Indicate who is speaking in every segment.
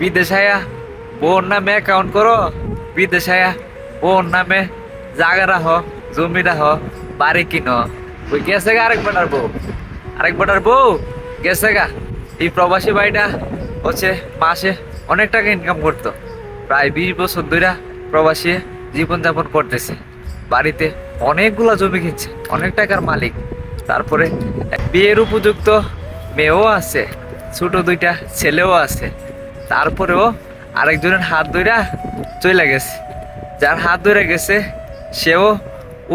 Speaker 1: বিদেশ আয়া বোন নামে অ্যাকাউন্ট করো। বিদেশ আয়া বোন নামে জায়গা রাখো, জমি রাখো, বাড়ি কিনো। ওই গেছে গা আরেক বেটার বউ। আরেক বেটার বউ গেছে গা। এই প্রবাসী বাড়িটা হচ্ছে মাসে অনেক টাকা ইনকাম করতো। প্রায় বিশ বছর ধরে প্রবাসী জীবনযাপন করতেছে। বাড়িতে অনেকগুলা জমি কিনছে, অনেক টাকার মালিক। তারপরে বিয়ের উপযুক্ত মেয়েও আছে, ছোট দুইটা ছেলেও আছে। তারপরেও আরেকজনের হাত ধইরা চলে গেছে। যার হাত ধরে গেছে, সেও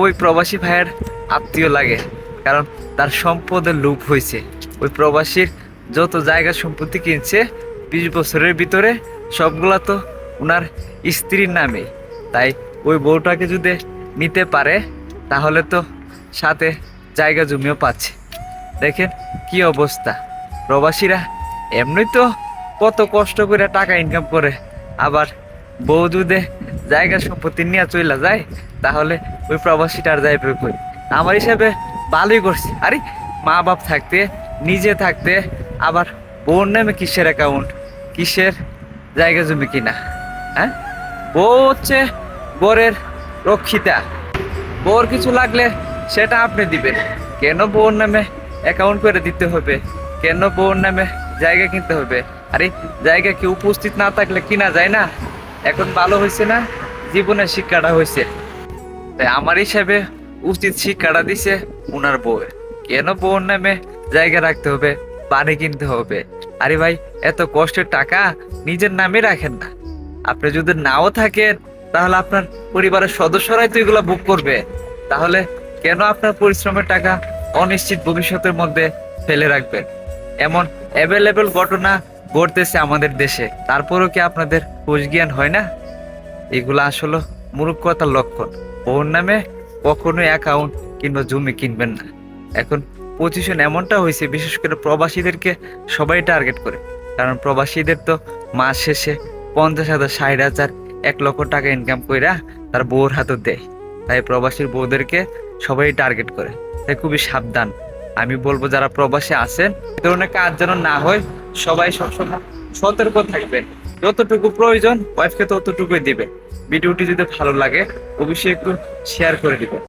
Speaker 1: ওই প্রবাসী ভাইয়ের আত্মীয় লাগে, কারণ তার সম্পদের লোভ হয়েছে ওই প্রবাসীর যত জায়গা সম্পত্তি কিনছে, বিশ বছরের ভিতরে সবগুলা তো ওনার স্ত্রীর নামে। তাই ওই বউটাকে যদি নিতে পারে, তাহলে তো সাথে জায়গা জমিও পাচ্ছে। দেখেন কি অবস্থা। প্রবাসীরা এমনি তো কত কষ্ট করে টাকা ইনকাম করে। আবার বউ যদি জায়গা সম্পত্তি নিয়ে চলে যায়, তাহলে ওই প্রবাসীটার যাইবে কই? আমার হিসাবে ভালোই করছে। আরে, মা বাপ থাকতে, নিজে থাকতে, আবার বউর নামে কিসের অ্যাকাউন্ট কিসের জায়গা জমি কিনা? হ্যাঁ? বউ হচ্ছে বরের রক্ষিতা। বউর কিছু লাগলে সেটা আপনি দিবেন। কেন বউর নামে অ্যাকাউন্ট করে দিতে হবে? কেন বউর নামে জায়গা কিনতে হবে। আরে, জায়গা কি উপস্থিত না থাকলে কিনা যায় না? এখন ভালো হয়েছে না? জীবনের শিক্ষাটা হয়েছে তাই আমার হিসাবে উচিত শিক্ষাটা দিছে ওনার বউয়ের কেন বউর নামে জায়গা রাখতে হবে, বাড়ি কিনতে হবে? আরে ভাই, এত কষ্টের টাকা নিজের নামে রাখেন না। আপনি যদি নাও থাকেন, তাহলে আপনার পরিবারের সদস্যরাই তো এগুলো বুক করবে। তাহলে কেন আপনার পরিশ্রমের টাকা অনিশ্চিত ভবিষ্যতের মধ্যে ফেলে রাখবেন? এমন অ্যাভেলেবেল ঘটনা ঘটতেছে আমাদের দেশে। তারপরেও কি আপনাদের হুশ জ্ঞান হয় না? এগুলো আসলে মূর্খতার লক্ষণ। ওর নামে কখনোই অ্যাকাউন্ট কিংবা জমি কিনবেন না। এখন পজিশন এমনটা হয়েছে, বিশেষ করে প্রবাসীদেরকে সবাই টার্গেট করে। কারণ প্রবাসীদের তো মাস শেষে পঞ্চাশ হাজার, ষাট হাজার, এক লক্ষ টাকা ইনকাম কইরা তার বউর হাতে দেয়। তাই প্রবাসীর বউদেরকে সবাই টার্গেট করে। তাই খুবই সাবধান। আমি বলব, যারা প্রবাসে আছেন ধরনের কাজ যেন না হয়, সবাই সবসময় সতর্ক থাকবেন যতটুকু প্রয়োজন ওয়াইফকে ততটুকুই দিবেন ভিডিওটি যদি ভালো লাগে, অবশ্যই একটু শেয়ার করে দিবেন।